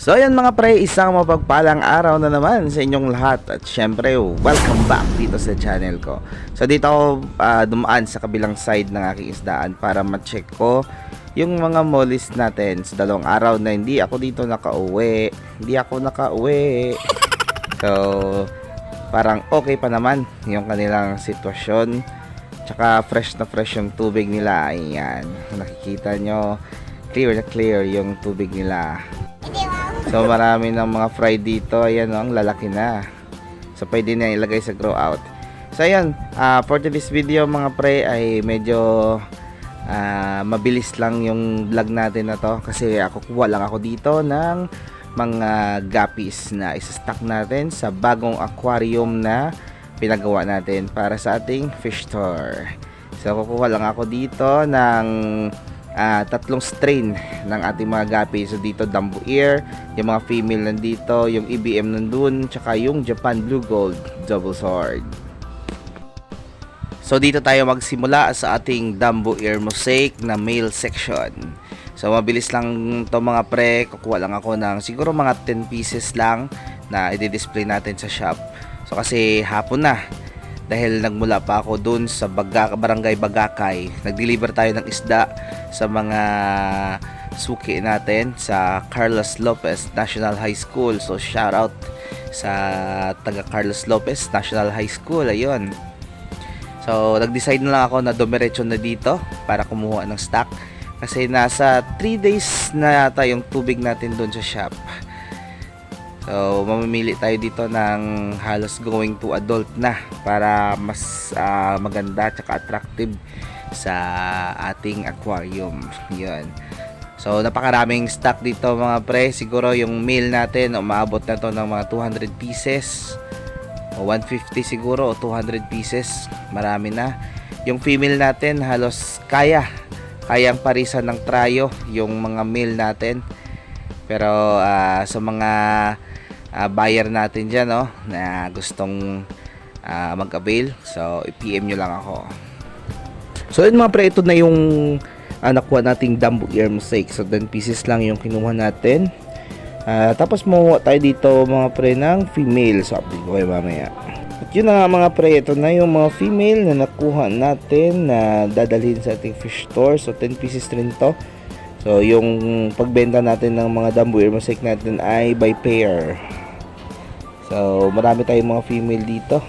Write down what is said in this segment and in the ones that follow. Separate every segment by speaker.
Speaker 1: So ayan mga pre, isang mapagpalang araw na naman sa inyong lahat at syempre welcome back dito sa channel ko. So dito ako ah, dumaan sa kabilang side ng aking isdaan para ma-check ko yung mga mollies natin sa dalawang araw na hindi ako dito nakauwi. Hindi ako nakauwi. So parang okay pa naman yung kanilang sitwasyon. Tsaka fresh na fresh yung tubig nila. Ayan, nakikita nyo clear na clear yung tubig nila. So marami ng mga fry dito. Ayan, oh, ang lalaki na. So pwede na ilagay sa grow out. So ayan, ah, for today's video mga pre ay medyo ah, mabilis lang yung vlog natin na to kasi ako kuha lang ako dito ng mga guppies na isa-stock natin sa bagong aquarium na pinagawa natin para sa ating fish store. So kukuha lang ako dito ng ah, tatlong strain ng ating mga gapi. So dito Dumbo Ear, yung mga female nandito, yung EBM nandun, tsaka yung Japan Blue Gold Double Sword. So dito tayo magsimula sa ating Dumbo Ear Mosaic na male section. So mabilis lang to mga pre, kukuha lang ako ng siguro mga 10 pieces lang na i-display natin sa shop. So kasi hapon na, dahil nagmula pa ako dun sa Baga, Barangay Bagakay. Nag-deliver tayo ng isda sa mga suki natin sa Carlos Lopez National High School. So shout out sa taga Carlos Lopez National High School. Ayun. So nag-decide na lang ako na dumiretso na dito para kumuha ng stock. Kasi nasa 3 days na yata yung tubig natin dun sa shop. So, mamimili tayo dito ng halos going to adult na para mas ah, maganda at attractive sa ating aquarium. Yun. So, napakaraming stock dito mga pre. Siguro yung meal natin, umaabot na to ng mga 200 pieces. O 150 siguro o 200 pieces. Marami na. Yung female natin, halos kaya. Kayang parisan ng trayo yung mga meal natin. Pero ah, sa mga ah, buyer natin dyan, no, na gustong ah, mag-avail, so i-PM nyo lang ako. So yun mga pre, ito na yung uh, nakuha nating Dumbo Ear Mosaic. So 10 pieces lang yung kinuha natin. Ah, tapos makuha tayo dito mga pre ng female. So update ko kayo mamaya. At yun na nga mga pre, ito na yung mga female na nakuha natin na dadalhin sa ating fish store. So 10 pieces rin to. So yung pagbenta natin ng mga Dumbo Ear Mosaic natin ay by pair. So marami tayong mga female dito.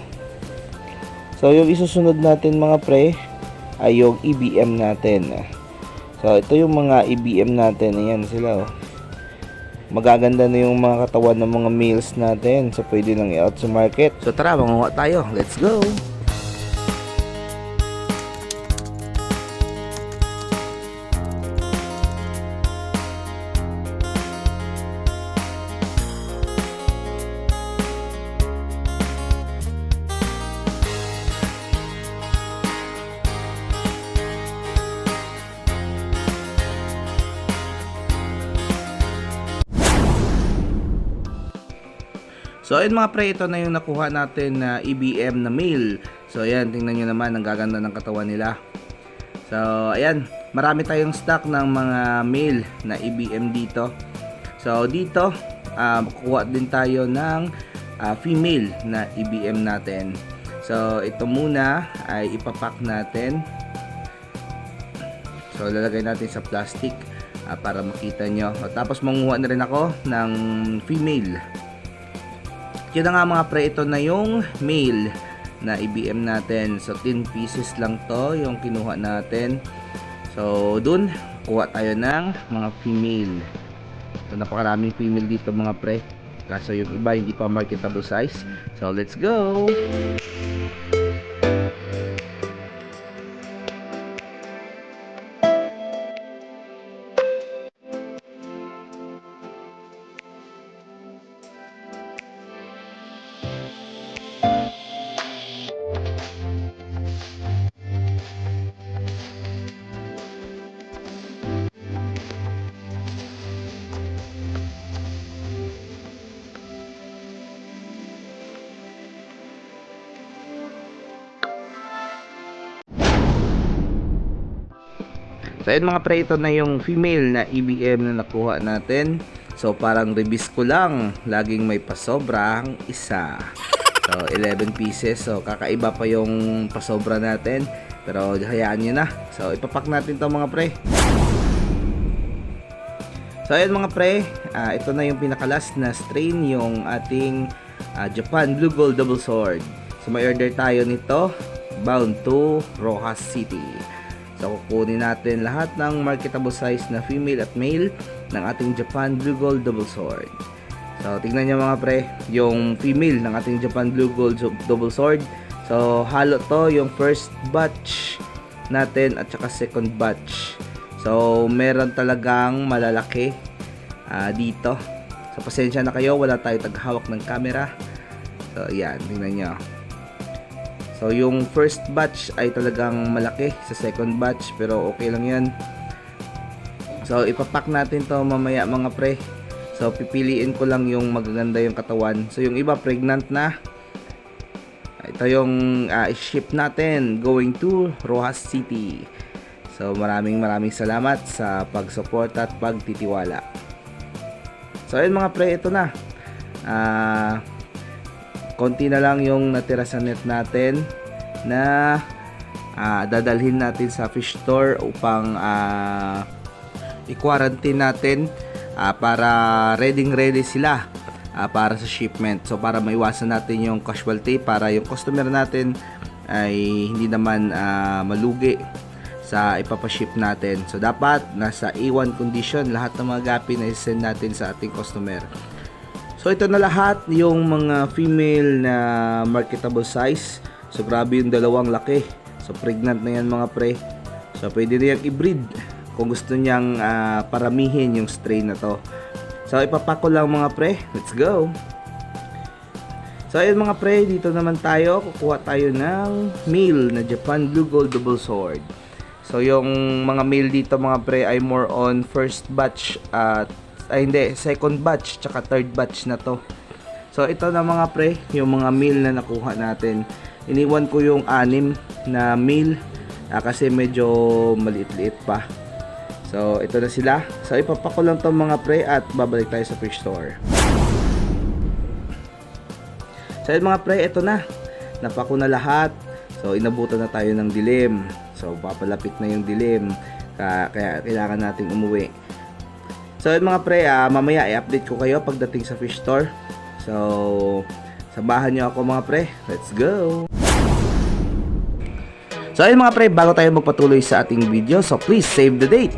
Speaker 1: So yung isusunod natin mga pre ay yung EBM natin. So ito yung mga EBM natin. Ayan sila oh. Magaganda na yung mga katawan ng mga males natin. So pwede nang i-out sa market. So tara, manguha tayo. Let's go! So ayun mga pre, ito na yung nakuha natin na EBM na male. So ayan, tingnan nyo naman, ang gaganda ng katawan nila. So ayan, marami tayong stock ng mga male na EBM dito. So dito, um, kukuha din tayo ng ah, female na EBM natin. So ito muna ay ipapak natin. So lalagay natin sa plastic ah, para makita nyo. Tapos manguha na rin ako ng female. Yun na nga mga pre, ito na yung male na IBM natin. So 10 pieces lang to yung kinuha natin. So dun, kuha tayo ng mga female. So napakaraming female dito mga pre. Kaso yung iba hindi pa marketable size. So let's go! So ayun mga pre, ito na yung female na EBM na nakuha natin. So parang release ko lang, laging may pasobrang isa. So 11 pieces. So kakaiba pa yung pasobra natin. Pero hayaan nyo na. So ipapak natin to mga pre. So ayun mga pre, ah, ito na yung pinakalas na strain yung ating ah, Japan Blue Gold Double Sword. So may order tayo nito bound to Rojas City. So kukunin natin lahat ng marketable size na female at male ng ating Japan Blue Gold Double Sword. So tingnan nyo mga pre, yung female ng ating Japan Blue Gold Double Sword. So halo to yung first batch natin at saka second batch. So, meron talagang malalaki ah, dito. So, pasensya na kayo, wala tayo taghawak ng camera. So, yan, tingnan nyo. So, yung first batch ay talagang malaki sa second batch, pero okay lang yan. So, ipapak natin to mamaya mga pre. So, pipiliin ko lang yung magaganda yung katawan. So, yung iba pregnant na. Ito yung ah, ship natin going to Rojas City. So maraming maraming salamat sa pag-support at pagtitiwala. So ayun mga pre, ito na. Ah konti na lang yung natira sa net natin na ah, dadalhin natin sa fish store upang ah, i-quarantine natin ah, para ready ready sila ah, para sa shipment. So para maiwasan natin yung casualty para yung customer natin ay hindi naman ah, malugi sa ipapaship natin. So dapat nasa A1 condition lahat ng mga gapi na send natin sa ating customer. So ito na lahat yung mga female na marketable size. So grabe yung dalawang laki. So pregnant na yan mga pre. So pwede na yung i-breed kung gusto niyang ah, paramihin yung strain na to. So ipapako lang mga pre. Let's go. So ayun mga pre, dito naman tayo. Kukuha tayo ng male na Japan Blue Gold Double Sword. So yung mga male dito mga pre ay more on first batch at ay hindi, second batch tsaka third batch na to. So ito na mga pre, yung mga male na nakuha natin. Iniwan ko yung anim na male ah, kasi medyo maliit-liit pa. So ito na sila. So ipapako lang tong mga pre at babalik tayo sa fish store. So mga pre, ito na. Napako na lahat. So inabutan na tayo ng dilim. So papalapit na yung dilim. Kaya, kaya kailangan nating umuwi. So yun mga pre, ah, mamaya i-update ko kayo pagdating sa fish store. So sabahan nyo ako mga pre. Let's go! So ayun mga pre, bago tayo magpatuloy sa ating video, so please save the date.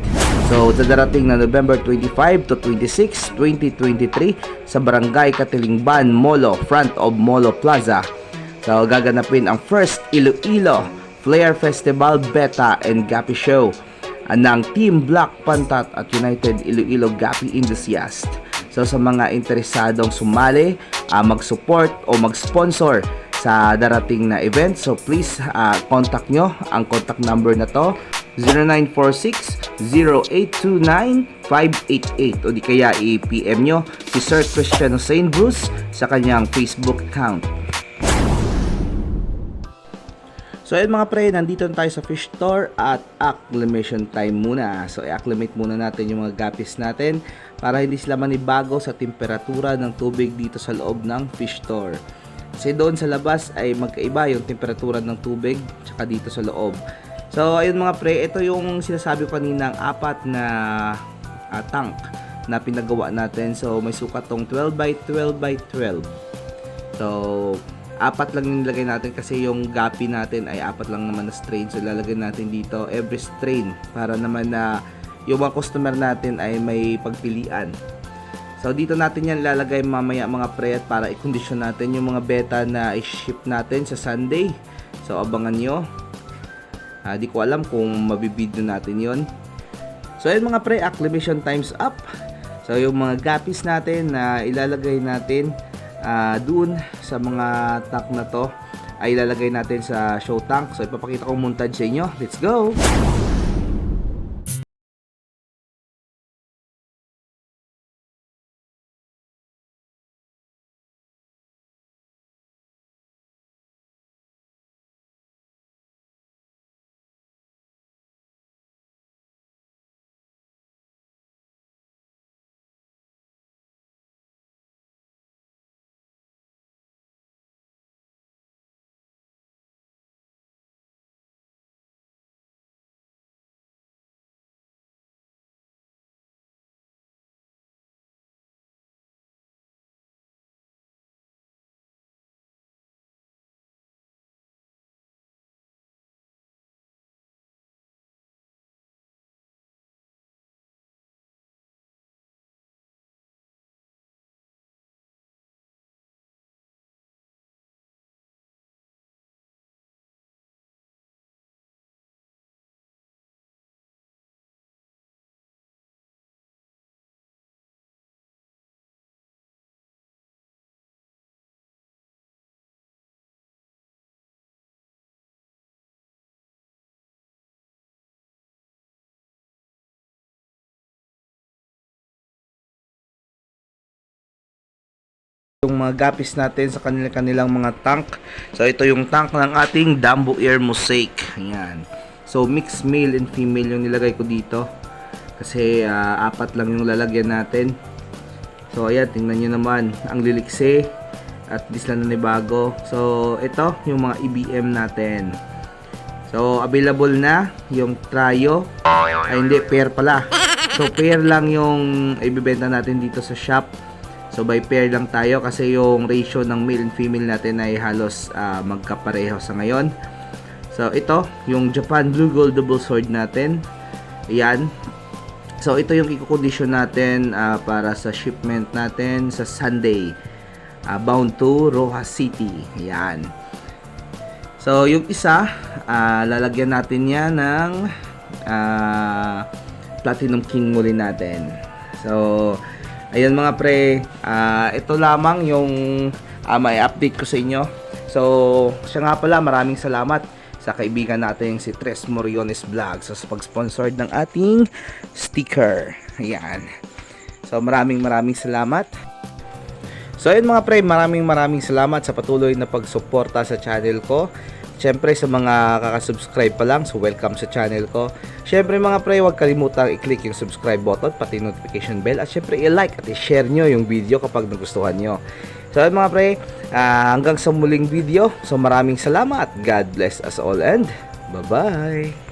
Speaker 1: So sa darating na November 25 to 26, 2023 sa Barangay Katilingban, Molo, front of Molo Plaza. So gaganapin ang first Iloilo Flair Festival Beta and Gapi Show ng Team Black Pantat at United Iloilo Gapi Enthusiast. So sa mga interesadong sumali, ah, mag-support o mag-sponsor sa darating na event. So please ah, contact nyo ang contact number na to 0946-0829-588 o di kaya i-PM nyo si Sir Christian Hussein Bruce sa kanyang Facebook account. So ayun mga pre, nandito na tayo sa fish store at acclimation time muna. So i-acclimate muna natin yung mga gapis natin para hindi sila manibago sa temperatura ng tubig dito sa loob ng fish store. Kasi doon sa labas ay magkaiba yung temperatura ng tubig tsaka dito sa loob. So ayun mga pre, ito yung sinasabi kanina ang apat na ah, tank na pinagawa natin. So may sukat tong 12 by 12 by 12. So apat lang yung nilagay natin kasi yung gapi natin ay apat lang naman na strain. So lalagay natin dito every strain para naman na yung mga customer natin ay may pagpilian. So dito natin yan lalagay mamaya mga pre at para i-condition natin yung mga beta na i-ship natin sa Sunday. So abangan nyo. Ah, di ko alam kung mabibideo natin yon. So ayun mga pre, acclimation times up. So yung mga gapis natin na ilalagay natin ah, doon sa mga tank na to ay ilalagay natin sa show tank. So ipapakita ko montage sa inyo. Let's go! Yung mga gapis natin sa kanila kanilang mga tank. So ito yung tank ng ating Dambo Air Mosaic. Ayan. So mixed male and female yung nilagay ko dito. Kasi ah, apat lang yung lalagyan natin. So ayan, tingnan nyo naman. Ang lilikse at lang na bago. So ito yung mga EBM natin. So available na yung Trayo. Ay hindi, pair pala. So pair lang yung ibibenta natin dito sa shop. So by pair lang tayo kasi yung ratio ng male and female natin ay halos ah, magkapareho sa ngayon. So ito, yung Japan Blue Gold Double Sword natin. Ayan. So ito yung i-condition natin ah, para sa shipment natin sa Sunday. ah, bound to Rojas City. Ayan. So yung isa, ah, lalagyan natin yan ng ah, Platinum King muli natin. So Ayan mga pre, ah, ito lamang yung ah, may update ko sa inyo. So, siya nga pala, maraming salamat sa kaibigan natin si Tres Moriones Vlog sa pag-sponsor ng ating sticker. Ayan. So, maraming maraming salamat. So, ayun mga pre, maraming maraming salamat sa patuloy na pagsuporta sa channel ko. Siyempre sa mga kakasubscribe pa lang, so welcome sa channel ko. Siyempre mga pre, huwag kalimutang i-click yung subscribe button, pati notification bell. At siyempre i-like at i-share nyo yung video kapag nagustuhan nyo. So ayun mga pre, ah, hanggang sa muling video. So maraming salamat. God bless us all and bye-bye.